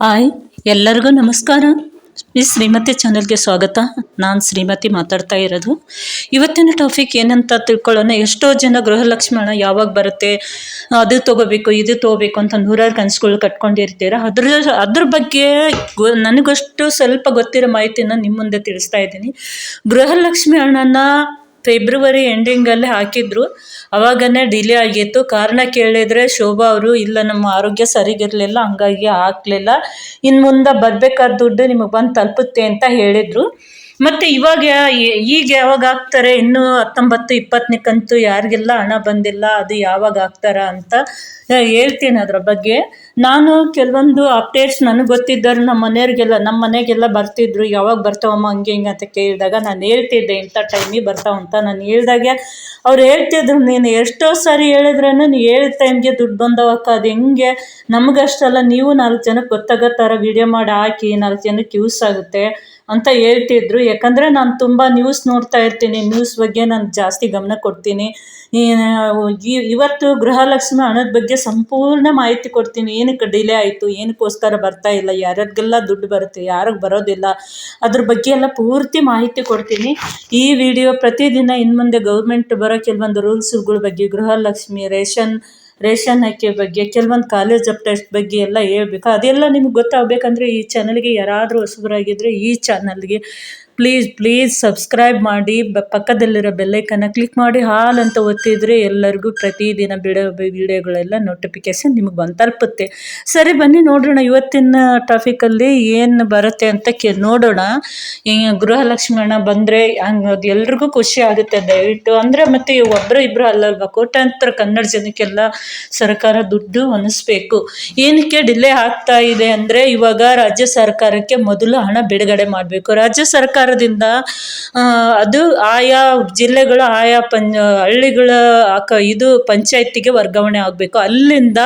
Hi, ಎಲ್ಲರಿಗೂ ನಮಸ್ಕಾರ. ಈ ಶ್ರೀಮತಿ ಚಾನಲ್ಗೆ ಸ್ವಾಗತ. ನಾನು ಶ್ರೀಮತಿ ಮಾತಾಡ್ತಾ ಇರೋದು. ಇವತ್ತಿನ ಟಾಪಿಕ್ ಏನಂತ ತಿಳ್ಕೊಳ್ಳೋಣ. ಎಷ್ಟೋ ಜನ ಗೃಹಲಕ್ಷ್ಮಿ ಹಣ ಯಾವಾಗ ಬರುತ್ತೆ, ಅದು ತೊಗೋಬೇಕು, ಇದು ತೊಗೋಬೇಕು ಅಂತ ನೂರಾರು ಕನಸುಗಳು ಕಟ್ಕೊಂಡಿರ್ತೀರ? ಅದ್ರ ಅದ್ರ ಬಗ್ಗೆ ನನಗಷ್ಟು ಸ್ವಲ್ಪ ಗೊತ್ತಿರೋ ಮಾಹಿತಿನ ನಿಮ್ಮ ಮುಂದೆ ತಿಳಿಸ್ತಾ ಇದ್ದೀನಿ. ಗೃಹಲಕ್ಷ್ಮಿ ಹಣನ ಫೆಬ್ರವರಿ ಎಂಡಿಂಗಲ್ಲಿ ಹಾಕಿದ್ರು. ಅವಾಗನೇ ಡಿಲೇ ಆಗಿತ್ತು. ಕಾರಣ ಕೇಳಿದ್ರೆ ಶೋಭಾ ಅವರು, ಇಲ್ಲ, ನಮ್ಮ ಆರೋಗ್ಯ ಸರಿಗಿರಲಿಲ್ಲ, ಹಂಗಾಗಿ ಹಾಕಲಿಲ್ಲ ಇನ್ನು ಮುಂದೆ ಬರಬೇಕಾದ ದುಡ್ಡು ನಿಮಗೆ ಬಂದು ತಲುಪುತ್ತೆ ಅಂತ ಹೇಳಿದ್ರು. ಮತ್ತು ಇವಾಗ ಈಗ ಯಾವಾಗ ಹಾಕ್ತಾರೆ? ಇನ್ನೂ ಹತ್ತೊಂಬತ್ತು ಇಪ್ಪತ್ತನೇಕಂತೂ ಯಾರಿಗೆಲ್ಲ, ಹಣ ಬಂದಿಲ್ಲ, ಅದು ಯಾವಾಗ ಹಾಕ್ತಾರ ಅಂತ ಹೇಳ್ತೀನಿ ಅದರ ಬಗ್ಗೆ. ನಾನು ಕೆಲವೊಂದು ಅಪ್ಡೇಟ್ಸ್ ನನಗೆ ಗೊತ್ತಿದ್ದರು ನಮ್ಮ ಮನೆಯವ್ರಿಗೆಲ್ಲ, ನಮ್ಮ ಮನೆಗೆಲ್ಲ ಬರ್ತಿದ್ರು. ಯಾವಾಗ ಬರ್ತಾವಮ್ಮ ಹಂಗೆ ಹಿಂಗೆ ಅಂತ ಕೇಳಿದಾಗ ನಾನು ಹೇಳ್ತಿದ್ದೆ, ಇಂಥ ಟೈಮಿಗೆ ಬರ್ತಾವ ಅಂತ. ನಾನು ಹೇಳಿದಾಗೆ ಅವ್ರು ಹೇಳ್ತಿದ್ರು, ನೀನು ಎಷ್ಟೋ ಸಾರಿ ಹೇಳಿದ್ರೂ ನೀನು ಹೇಳಿದ ಟೈಮ್ಗೆ ದುಡ್ಡು ಬಂದವಕ್ಕ ಅದು ಹೆಂಗೆ? ನಮಗಷ್ಟಲ್ಲ ನೀವು ನಾಲ್ಕು ಜನಕ್ಕೆ ಗೊತ್ತಾಗೋ ಥರ ವಿಡಿಯೋ ಮಾಡಿ, ಹಾಕಿ ನಾಲ್ಕು ಜನಕ್ಕೆ ಯೂಸ್ ಆಗುತ್ತೆ ಅಂತ ಹೇಳ್ತಿದ್ರು. ಯಾಕಂದರೆ ನಾನು ತುಂಬ ನ್ಯೂಸ್ ನೋಡ್ತಾ ಇರ್ತೀನಿ. ನ್ಯೂಸ್ ಬಗ್ಗೆ ನಾನು ಜಾಸ್ತಿ ಗಮನ ಕೊಡ್ತೀನಿ. ಇವತ್ತು ಗೃಹಲಕ್ಷ್ಮಿ ಹಣದ ಬಗ್ಗೆ ಸಂಪೂರ್ಣ ಮಾಹಿತಿ ಕೊಡ್ತೀನಿ. ಏನಕ್ಕೆ ಡಿಲೇ ಆಯಿತು, ಏನಕ್ಕೋಸ್ಕರ ಬರ್ತಾ ಇಲ್ಲ, ಯಾರ್ಯಾರಿಗೆಲ್ಲ ದುಡ್ಡು ಬರುತ್ತೆ, ಯಾರಿಗೆ ಬರೋದಿಲ್ಲ, ಅದ್ರ ಬಗ್ಗೆ ಎಲ್ಲ ಪೂರ್ತಿ ಮಾಹಿತಿ ಕೊಡ್ತೀನಿ. ಈ ವಿಡಿಯೋ ಪ್ರತಿದಿನ ಇನ್ನು ಮುಂದೆ ಗೌರ್ಮೆಂಟ್ ಬರೋ ಕೆಲವೊಂದು ರೂಲ್ಸ್ಗಳ ಬಗ್ಗೆ, ಗೃಹಲಕ್ಷ್ಮಿ, ರೇಷನ್ ರೇಷನ್ ಹಾಕಿ ಬಗ್ಗೆ, ಕೆಲವೊಂದು ಕಾಲೇಜ್ ಅಪ್ಡೇಟ್ ಬಗ್ಗೆ ಎಲ್ಲ ಹೇಳ್ಬೇಕು. ಅದೆಲ್ಲ ನಿಮ್ಗೆ ಗೊತ್ತಾಗಬೇಕಂದ್ರೆ ಈ ಚಾನಲ್ಗೆ ಯಾರಾದರೂ ಹೊಸಬರಾಗಿದ್ದರೆ ಈ ಚಾನಲ್ಗೆ ಪ್ಲೀಸ್ ಪ್ಲೀಸ್ ಸಬ್ಸ್ಕ್ರೈಬ್ ಮಾಡಿ, ಬ ಪಕ್ಕದಲ್ಲಿರೋ ಬೆಲ್ಲೈಕನ್ನ ಕ್ಲಿಕ್ ಮಾಡಿ, ಹಾಲ್ ಅಂತ ಒತ್ತಿದ್ರೆ ಎಲ್ಲರಿಗೂ ಪ್ರತಿದಿನ ಬಿಡೋ ವಿಡಿಯೋಗಳೆಲ್ಲ ನೋಟಿಫಿಕೇಶನ್ ನಿಮಗೆ ಬಂದು ತಲುಪುತ್ತೆ ಸರಿ, ಬನ್ನಿ ನೋಡೋಣ ಇವತ್ತಿನ ಟಾಪಿಕಲ್ಲಿ ಏನು ಬರುತ್ತೆ ಅಂತ ಕೇ ನೋಡೋಣ. ಗೃಹಲಕ್ಷ್ಮಿ ಅಣ್ಣ ಬಂದರೆ ಹಂಗೆ ಎಲ್ರಿಗೂ ಖುಷಿ ಆಗುತ್ತೆ. ದಯವಿಟ್ಟು ಅಂದರೆ ಮತ್ತೆ ಒಬ್ಬರು ಇಬ್ಬರು ಅಲ್ಲಲ್ವಾ, ಕೋಟ್ಯಾಂತರ ಕನ್ನಡ ಜನಕ್ಕೆಲ್ಲ ಸರ್ಕಾರ ದುಡ್ಡು ಹೊನಿಸ್ಬೇಕು ಏನಕ್ಕೆ ಡಿಲೇ ಆಗ್ತಾ ಇದೆ ಅಂದರೆ ಇವಾಗ ರಾಜ್ಯ ಸರ್ಕಾರಕ್ಕೆ ಮೊದಲು ಹಣ ಬಿಡುಗಡೆ ಮಾಡಬೇಕು. ರಾಜ್ಯ ಸರ್ಕಾರದಿಂದ ಅದು ಆಯಾ ಜಿಲ್ಲೆಗಳ, ಆಯಾ ಪಂ ಹಳ್ಳಿಗಳ ಇದು ಪಂಚಾಯತಿಗೆ ವರ್ಗಾವಣೆ ಆಗಬೇಕು. ಅಲ್ಲಿಂದ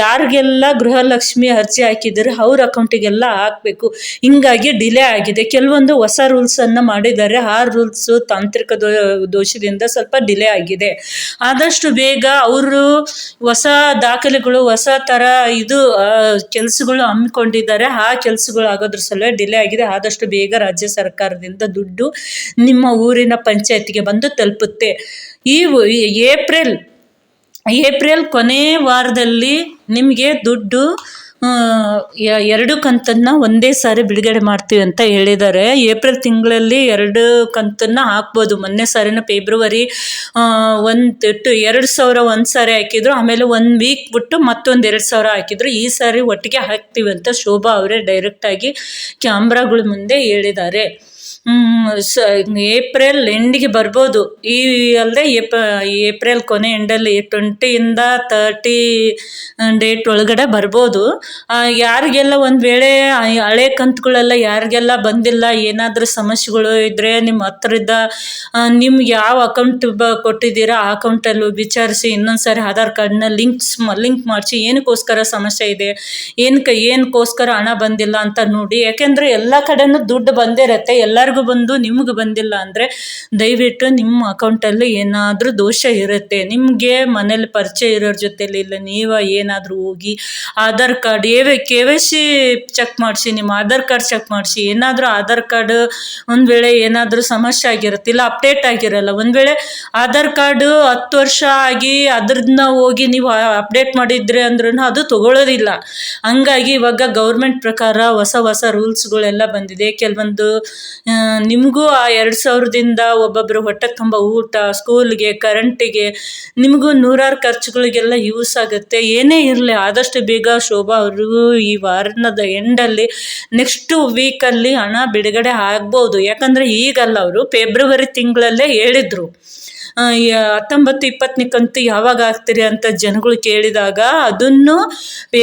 ಯಾರಿಗೆಲ್ಲ ಗೃಹಲಕ್ಷ್ಮಿ ಅರ್ಜಿ ಹಾಕಿದ್ದಾರೆ, ಅವ್ರ ಅಕೌಂಟಿಗೆಲ್ಲ ಹಾಕಬೇಕು. ಹಿಂಗಾಗಿ ಡಿಲೇ ಆಗಿದೆ. ಕೆಲವೊಂದು ಹೊಸ ರೂಲ್ಸನ್ನು ಮಾಡಿದ್ದಾರೆ. ಆ ರೂಲ್ಸು ತಾಂತ್ರಿಕ ದೋಷದಿಂದ ಸ್ವಲ್ಪ ಡಿಲೇ ಆಗಿದೆ. ಆದಷ್ಟು ಬೇಗ ಅವರು ಹೊಸ ದಾಖಲೆಗಳು, ಹೊಸ ಥರ ಇದು ಕೆಲಸಗಳು ಹಮ್ಮಿಕೊಂಡಿದ್ದಾರೆ. ಆ ಕೆಲಸಗಳು ಆಗೋದ್ರ ಸಲುವಾಗಿ ಡಿಲೇ ಆಗಿದೆ. ಆದಷ್ಟು ಬೇಗ ರಾಜ್ಯ ಸರ್ಕಾರದಿಂದ ದುಡ್ಡು ನಿಮ್ಮ ಊರಿನ ಪಂಚಾಯತ್ಗೆ ಬಂದು ತಲುಪುತ್ತೆ. ಈ ಏಪ್ರಿಲ್ ಏಪ್ರಿಲ್ ಕೊನೆ ವಾರದಲ್ಲಿ ನಿಮಗೆ ದುಡ್ಡು ಎರಡು ಕಂತನ್ನು ಒಂದೇ ಸಾರಿ ಬಿಡುಗಡೆ ಮಾಡ್ತೀವಿ ಅಂತ ಹೇಳಿದ್ದಾರೆ. ಏಪ್ರಿಲ್ ತಿಂಗಳಲ್ಲಿ ಎರಡು ಕಂತನ್ನು ಹಾಕ್ಬೋದು. ಮೊನ್ನೆ ಸಾರಿನ ಫೆಬ್ರವರಿ ಒಂದು ಟು ಎರಡು ಸಾವಿರ ಒಂದು ಸಾರಿ ಹಾಕಿದ್ರು. ಆಮೇಲೆ ಒಂದು ವೀಕ್ ಬಿಟ್ಟು ಮತ್ತೊಂದು ಎರಡು ಸಾವಿರ ಹಾಕಿದ್ರು. ಈ ಸಾರಿ ಒಟ್ಟಿಗೆ ಹಾಕ್ತೀವಿ ಅಂತ ಶೋಭಾ ಅವರೇ ಡೈರೆಕ್ಟಾಗಿ ಕ್ಯಾಮ್ರಾಗಳ ಮುಂದೆ ಹೇಳಿದ್ದಾರೆ. ಸ, ಏಪ್ರಿಲ್ ಎಂಡಿಗೆ ಬರ್ಬೋದು. ಈ ಅಲ್ಲದೆ ಏಪ, ಏಪ್ರಿಲ್ ಕೊನೆ ಎಂಡಲ್ಲಿ ಟ್ವೆಂಟಿಯಿಂದ ತರ್ಟಿ ಡೇಟ್ ಒಳಗಡೆ ಬರ್ಬೋದು. ಯಾರಿಗೆಲ್ಲ ಒಂದು ವೇಳೆ ಹಳೆ ಕಂತುಗಳೆಲ್ಲ ಯಾರಿಗೆಲ್ಲ ಬಂದಿಲ್ಲ, ಏನಾದರೂ ಸಮಸ್ಯೆಗಳು ಇದ್ದರೆ ನಿಮ್ಮ ಹತ್ರದ ನಿಮ್ಗೆ ಯಾವ ಅಕೌಂಟ್ ಬ, ಕೊಟ್ಟಿದ್ದೀರಾ ಆ ಅಕೌಂಟಲ್ಲೂ ವಿಚಾರಿಸಿ ಇನ್ನೊಂದು ಸಾರಿ ಆಧಾರ್ ಕಾರ್ಡ್ನ ಲಿಂಕ್ಸ್ ಲಿಂಕ್ ಮಾಡಿಸಿ, ಏನಕ್ಕೋಸ್ಕರ ಸಮಸ್ಯೆ ಇದೆ, ಏನಕ್ಕೆ, ಏನಕ್ಕೋಸ್ಕರ ಹಣ ಬಂದಿಲ್ಲ ಅಂತ ನೋಡಿ. ಯಾಕೆಂದರೆ ಎಲ್ಲ ಕಡೆನೂ ದುಡ್ಡು ಬಂದಿರತ್ತೆ ಎಲ್ಲರಿಗೂ ಬಂದು ನಿಮ್ಗೆ ಬಂದಿಲ್ಲ ಅಂದರೆ ದಯವಿಟ್ಟು ನಿಮ್ಮ ಅಕೌಂಟಲ್ಲಿ ಏನಾದರೂ ದೋಷ ಇರುತ್ತೆ. ನಿಮಗೆ ಮನೇಲಿ ಪರಿಚಯ ಇರೋರ ಜೊತೆಲಿ ಇಲ್ಲ, ನೀವು ಏನಾದರೂ ಹೋಗಿ ಆಧಾರ್ ಕಾರ್ಡ್ ಏವೇ ಕೆ ವೈ ಸಿ ಚೆಕ್ ಮಾಡಿಸಿ, ನಿಮ್ಮ ಆಧಾರ್ ಕಾರ್ಡ್ ಚೆಕ್ ಮಾಡಿಸಿ, ಏನಾದರೂ ಆಧಾರ್ ಕಾರ್ಡ್ ಒಂದು ವೇಳೆ ಏನಾದರೂ ಸಮಸ್ಯೆ ಆಗಿರುತ್ತೆ ಇಲ್ಲ ಅಪ್ಡೇಟ್ ಆಗಿರಲ್ಲ, ಒಂದು ವೇಳೆ ಆಧಾರ್ ಕಾರ್ಡು ಹತ್ತು ವರ್ಷ ಆಗಿ ಅದ್ರನ್ನ ಹೋಗಿ ನೀವು ಅಪ್ಡೇಟ್ ಮಾಡಿದ್ರೆ ಅಂದ್ರೂ ಅದು ತಗೊಳ್ಳೋದಿಲ್ಲ. ಹಂಗಾಗಿ ಇವಾಗ ಗೌರ್ಮೆಂಟ್ ಪ್ರಕಾರ ಹೊಸ ಹೊಸ ರೂಲ್ಸ್ಗಳೆಲ್ಲ ಬಂದಿದೆ. ಕೆಲವೊಂದು ನಿಮಗೂ ಆ ಎರಡು ಸಾವಿರದಿಂದ ಒಬ್ಬೊಬ್ಬರು ಹೊಟ್ಟೆ ತುಂಬ ಊಟ ಸ್ಕೂಲ್ಗೆ ಕರೆಂಟಿಗೆ ನಿಮಗೂ ನೂರಾರು ಖರ್ಚುಗಳಿಗೆಲ್ಲ ಯೂಸ್ ಆಗುತ್ತೆ. ಏನೇ ಇರಲಿ, ಆದಷ್ಟು ಬೇಗ ಶೋಭಾ ಅವರು ಈ ವಾರದ ಎಂಡಲ್ಲಿ ನೆಕ್ಸ್ಟ್ ವೀಕಲ್ಲಿ ಹಣ ಬಿಡುಗಡೆ ಆಗ್ಬೋದು. ಯಾಕಂದರೆ ಈಗಲ್ಲ ಅವರು ಫೆಬ್ರವರಿ ತಿಂಗಳಲ್ಲೇ ಹೇಳಿದರು. ಹತ್ತೊಂಬತ್ತು ಇಪ್ಪತ್ತನೇ ಕಂತು ಯಾವಾಗ ಹಾಕ್ತೀರಿ ಅಂತ ಜನಗಳು ಕೇಳಿದಾಗ ಅದನ್ನು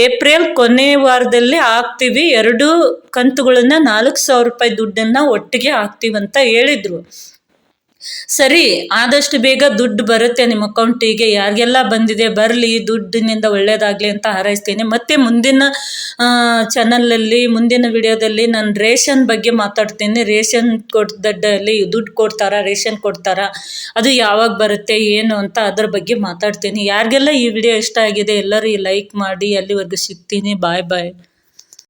ಏಪ್ರಿಲ್ ಕೊನೆ ವಾರದಲ್ಲಿ ಹಾಕ್ತೀವಿ. ಎರಡು ಕಂತುಗಳನ್ನು ನಾಲ್ಕು ಸಾವಿರ ರೂಪಾಯಿ ದುಡ್ಡನ್ನು ಒಟ್ಟಿಗೆ ಹಾಕ್ತೀವಿ ಅಂತ ಹೇಳಿದರು. ಸರಿ, ಆದಷ್ಟು ಬೇಗ ದುಡ್ಡು ಬರುತ್ತೆ ನಿಮ್ಮ ಅಕೌಂಟಿಗೆ, ಯಾರಿಗೆಲ್ಲ ಬಂದಿದೆ ಬರಲಿ, ದುಡ್ಡಿನಿಂದ ಒಳ್ಳೆಯದಾಗಲಿ ಅಂತ ಹಾರೈಸ್ತೀನಿ. ಮತ್ತು ಮುಂದಿನ ಚಾನಲಲ್ಲಿ ಮುಂದಿನ ವಿಡಿಯೋದಲ್ಲಿ ನಾನು ರೇಷನ್ ಬಗ್ಗೆ ಮಾತಾಡ್ತೀನಿ. ರೇಷನ್ ಕೊಡ್ದಲ್ಲಿ ದುಡ್ಡು ಕೊಡ್ತಾರಾ, ರೇಷನ್ ಕೊಡ್ತಾರಾ, ಅದು ಯಾವಾಗ ಬರುತ್ತೆ, ಏನು ಅಂತ ಅದ್ರ ಬಗ್ಗೆ ಮಾತಾಡ್ತೀನಿ. ಯಾರಿಗೆಲ್ಲ ಈ ವಿಡಿಯೋ ಇಷ್ಟ ಆಗಿದೆ ಎಲ್ಲರೂ ಲೈಕ್ ಮಾಡಿ, ಅಲ್ಲಿವರೆಗೂ ಸಿಗ್ತೀನಿ. ಬಾಯ್ ಬಾಯ್